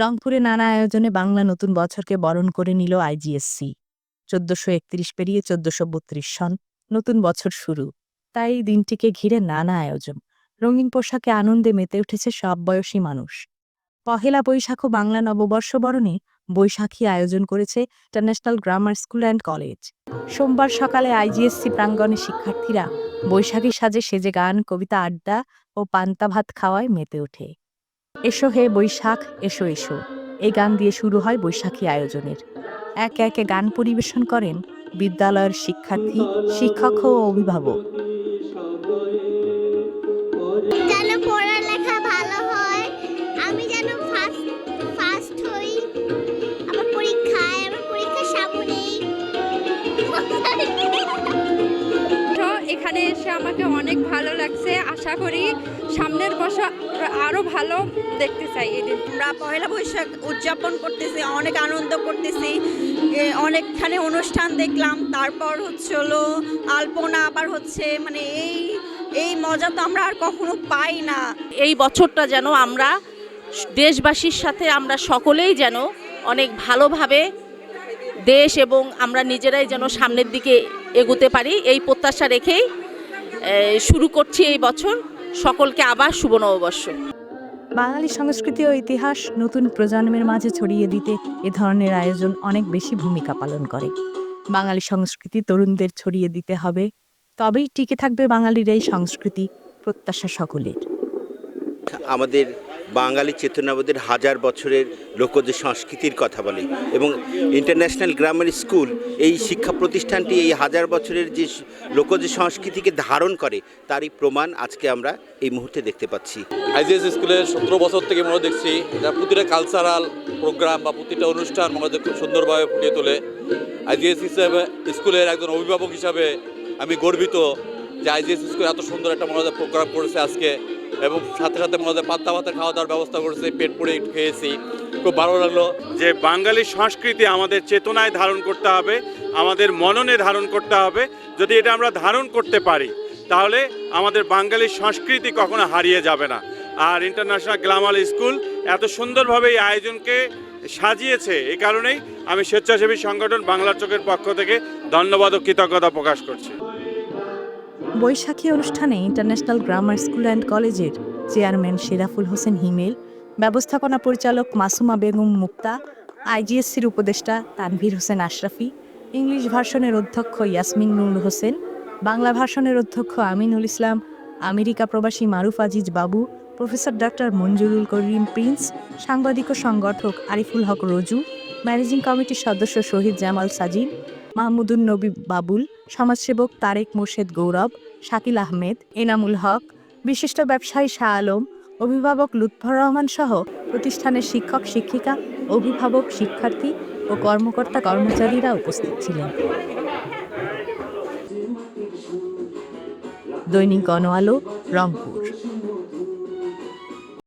রংপুরে নানা আয়োজনে বাংলা নতুন বছরকে বরণ করে নিল আইজিএসসি চোদ্দশো একত্রিশ পেরিয়ে চোদ্দশো বত্রিশ সন নতুন বছর শুরু। তাই দিনটিকে ঘিরে নানা আয়োজন। রঙিন পোশাকে আনন্দে মেতে উঠেছে সব বয়সী মানুষ। পহেলা বৈশাখ ও বাংলা নববর্ষ বরণে বৈশাখী আয়োজন করেছে international grammar school and college. সোমবার সকালে আইজিএসসি প্রাঙ্গণে শিক্ষার্থীরা বৈশাখী সাজে সেজে গান, কবিতা আড্ডা ও পান্তা ভাত খাওয়ায় মেতে ওঠে। এসো হে বৈশাখ, এসো এসো। এই গান দিয়ে শুরু হয় বৈশাখী আয়োজনের। একে একে গান পরিবেশন করেন বিদ্যালয়ের শিক্ষার্থী, শিক্ষক ও অভিভাবক। এসে আমাকে অনেক ভালো লাগছে। আশা করি সামনের বছর আরও ভালো দেখতে চাই এই দিন। আমরা পয়লা বৈশাখ উদযাপন করতেছি অনেক আনন্দ করতেছি। অনেকখানে অনুষ্ঠান দেখলাম তারপর হচ্ছে হলো আলপনা আবার হচ্ছে মানে এই এই মজা তো আমরা আর কখনো পাই না। এই বছরটা যেন আমরা দেশবাসীর সাথে আমরা সকলেই যেন অনেক ভালোভাবে দেশ এবং আমরা নিজেরাই যেন সামনের দিকে এগোতে পারি এই প্রত্যাশা রেখেই শুরু করছি এই বছর। সকলকে আবার শুভ নববর্ষ। বাঙালি সংস্কৃতি ও ইতিহাস নতুন প্রজন্মের মাঝে ছড়িয়ে দিতে এ ধরনের আয়োজন অনেক বেশি ভূমিকা পালন করে। বাঙালি সংস্কৃতি তরুণদের ছড়িয়ে দিতে হবে। তবেই টিকে থাকবে বাঙালির এই সংস্কৃতি প্রত্যাশা সকলের। আমাদের বাঙালি চেতনাবোধের হাজার বছরের লোকজ সংস্কৃতির কথা বলে এবং ইন্টারন্যাশনাল গ্রামার স্কুল এই শিক্ষা প্রতিষ্ঠানটি এই হাজার বছরের যে লোকজ সংস্কৃতিকে ধারণ করে, তারই প্রমাণ আজকে আমরা এই মুহূর্তে দেখতে পাচ্ছি। আইজিএস স্কুলের সতেরো বছর থেকে মনে দেখছি, এটা প্রতিটা কালচারাল প্রোগ্রাম বা প্রতিটা অনুষ্ঠান মনে খুব সুন্দরভাবে ফুটিয়ে তোলে। আইজিএস হিসাবে স্কুলের একজন অভিভাবক হিসাবে আমি গর্বিত যে আইজিএস স্কুল এত সুন্দর একটা মনে প্রোগ্রাম করেছে আজকে। এবং সাথে সাথে মনে পাত্তা ভাতে খাওয়া দাওয়ার ব্যবস্থা করেছে, পেট পুড়ে খেয়েছি। খুব ভালো লাগল। যে বাঙালি সংস্কৃতি আমাদের চেতনায় ধারণ করতে হবে, আমাদের মননে ধারণ করতে হবে, যদি এটা আমরা ধারণ করতে পারি, তাহলে আমাদের বাঙালি সংস্কৃতি কখনো হারিয়ে যাবে না। আর ইন্টারন্যাশনাল গ্লামার স্কুল এত সুন্দরভাবে এই আয়োজনকে সাজিয়েছে এই কারণেই আমি স্বেচ্ছাসেবী সংগঠন বাংলার চোখের পক্ষ থেকে ধন্যবাদ ও কৃতজ্ঞতা প্রকাশ করছি। বৈশাখী অনুষ্ঠানে ইন্টারন্যাশনাল গ্রামার স্কুল অ্যান্ড কলেজের চেয়ারম্যান শেরাফুল হোসেন হিমেল, ব্যবস্থাপনা পরিচালক মাসুমা বেগম মুক্তা, আইজিএসসির উপদেষ্টা তানভীর হোসেন আশরাফি, ইংলিশ ভার্সনের অধ্যক্ষ ইয়াসমিন নুর হোসেন, বাংলা ভার্সনের অধ্যক্ষ আমিনুল ইসলাম, আমেরিকা প্রবাসী মারুফ আজিজ বাবু, প্রফেসর ডক্টর মঞ্জুরুল করিম প্রিন্স, সাংবাদিক ও সংগঠক আরিফুল হক রজু, ম্যানেজিং কমিটির সদস্য শহীদ জামাল সাজিদ, মাহমুদুন নবী বাবুল সমাজসেবক তারেক মোর্শেদ গৌরব, শাকিল আহমেদ, এনামুল হক, বিশিষ্ট ব্যবসায়ী শাহ আলম, অভিভাবক লুৎফর রহমান সহ প্রতিষ্ঠানের শিক্ষক, শিক্ষিকা, অভিভাবক, শিক্ষার্থী ও কর্মকর্তা, কর্মচারীরা উপস্থিত ছিলেন। দৈনিক গণ আলো, রংপুর।